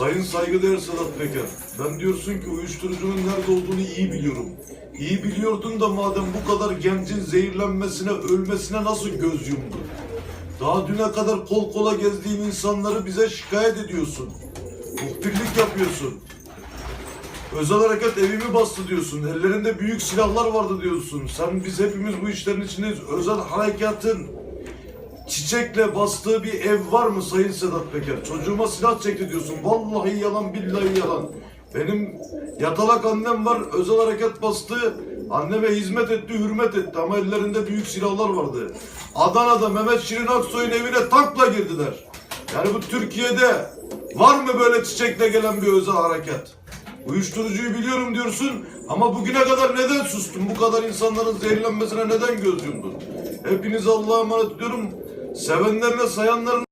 Sayın saygıdeğer Sedat Peker, ben diyorsun ki uyuşturucunun nerede olduğunu iyi biliyorum. İyi biliyordun da madem bu kadar gencin zehirlenmesine, ölmesine nasıl göz yumdun? Daha düne kadar kol kola gezdiğin insanları bize şikayet ediyorsun. Muhbirlik yapıyorsun. Özel harekat evimi bastı diyorsun. Ellerinde büyük silahlar vardı diyorsun. Sen biz hepimiz bu işlerin içindeyiz. Özel harekatın çiçekle bastığı bir ev var mı Sayın Sedat Peker? Çocuğuma silah çekti diyorsun. Vallahi yalan billahi yalan. Benim yatalak annem var. Özel harekat bastı. Anneme hizmet etti, hürmet etti ama ellerinde büyük silahlar vardı. Adana'da Mehmet Şirin Aksoy'un evine tankla girdiler. Yani bu Türkiye'de var mı böyle çiçekle gelen bir özel harekat? Uyuşturucuyu biliyorum diyorsun ama bugüne kadar neden sustun? Bu kadar insanların zehirlenmesine neden göz yumdun? Hepinizi Allah'a emanet ediyorum. Sevenlerine sayanlarına